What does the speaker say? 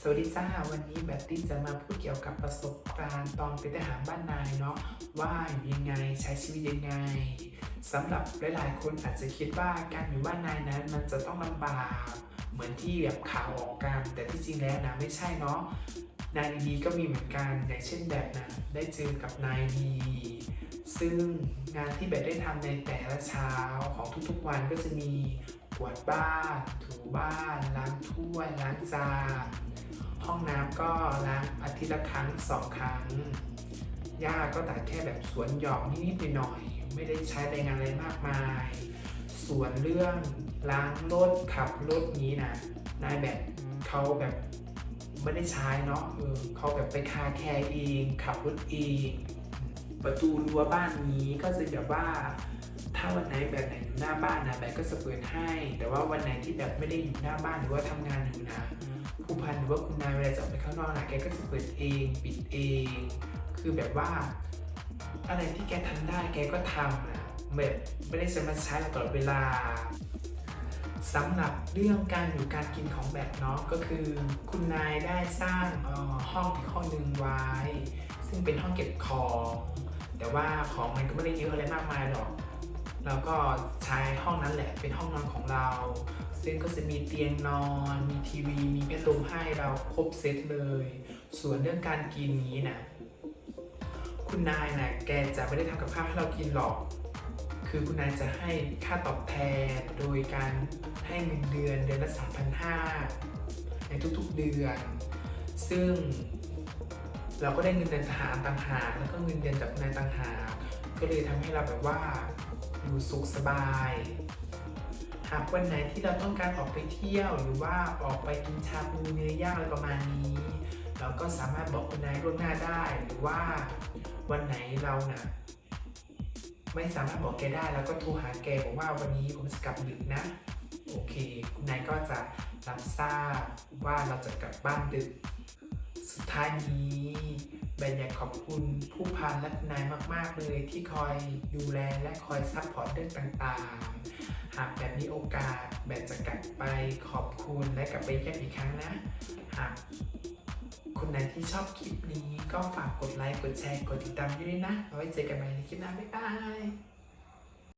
สวัสดีจ้าวันนี้แบตตี้จะมาพูดเกี่ยวกับประสบการณ์ตอนเป็นทหารบ้านนายเนาะว่าอยู่ยังไงใช้ชีวิตยังไงสำหรับหลายๆคนอาจจะคิดว่าการอยู่บ้านนายนั้นมันจะต้องลำบากเหมือนที่แบบข่าวออกกันแต่ที่จริงแล้วนะไม่ใช่เนาะนายดีก็มีเหมือนกันอย่างเช่นแบบนะได้เจอกับนายดีซึ่งงานที่แบบได้ทำในแต่ละเช้าของทุกๆวันก็จะมี วดบ้านถูบ้านล้างถ้วยล้างจานห้องน้ำก็ล้างอาทิตย์ละครั้งสองครั้งหญ้าก็ตัดแค่แบบสวนหยอกนิดๆหน่อยๆไม่ได้ใช้แรงงานอะไรมากมาย ส่วนเรื่องล้างรถขับรถนี้นะนายแบบเขาแบบไม่ได้ใช้เนาะเออเขาแบบไปคาแคร์เองขับรถเองประตูรั้วบ้านนี้ก็จะแบบว่า ถ้าวันไหนแบบไหนอยู่หน้าบ้านนะแบบก็จะเปิดให้ แต่ว่าวันไหนที่แบบไม่ได้อยู่หน้าบ้านหรือว่าทำงานอยู่นะผู้พันหรือว่าคุณนายเวลาจะออกไปข้างนอกนะแกก็จะเปิดเองปิดเอง คือแบบว่า อะไรที่แกทำได้แกก็ทำนะแบบไม่ได้จะมาใช้เราตลอดเวลาสำหรับเรื่องการอยู่การกินของแบบเนาะก็คือ คุณนายได้สร้างออห้องอีกห้องหนึ่งไว้ ซึ่งเป็นห้องเก็บของ แต่ว่าของมันก็ไม่ได้เยอะอะไรมากมายหรอก แล้วก็ใช้ห้องนั้นแหละเป็นห้องนอนของเรา ซึ่งก็จะมีเตียงนอน มีทีวี มีพัดลมให้เราครบเซตเลย ส่วนเรื่องการกินนี้นะคุณนายนะแกจะไม่ได้ทำกับข้าวให้เรากินหรอก คือคุณนายจะให้ค่าตอบแทนโดยการให้เงินเดือนเดือนละ3,500ในทุกๆเดือน ซึ่งเราก็ได้เงินเดือนทหารต่างหากแล้วก็เงินเดือนจากคุณนายต่างหากก็เลยทำให้เราแบบว่า อยู่สุขสบาย หากวันไหนที่เราต้องการออกไปเที่ยวหรือว่าออกไปกินชาบูเนื้อย่างอะไรประมาณนี้ เราก็สามารถบอกคุณนายล่วงหน้าได้หรือว่าวันไหนเรานะ่ะไม่สามารถบอกแกได้แล้วก็โทรหาแกบอกว่าวันนี้ผมจะกลับดึกนะ โอเค คุณนายก็จะรับทราบว่าเราจะกลับบ้านดึก ท้ายนี้แบนอยากขอบคุณผู้พันและนายมาก ๆ เลยที่คอยดูแลและคอยซัพพอร์ตเรื่องต่างๆ หากแบบมีโอกาสแบนจะกลับไปขอบคุณและกลับไปเยี่ยมอีกครั้งนะ หากคนไหนที่ชอบคลิปนี้ก็ฝากกดไลค์ กดแชร์ กดติดตามด้วยนะเอาไว้เจอกันใหม่ในคลิปหน้า บ๊ายบาย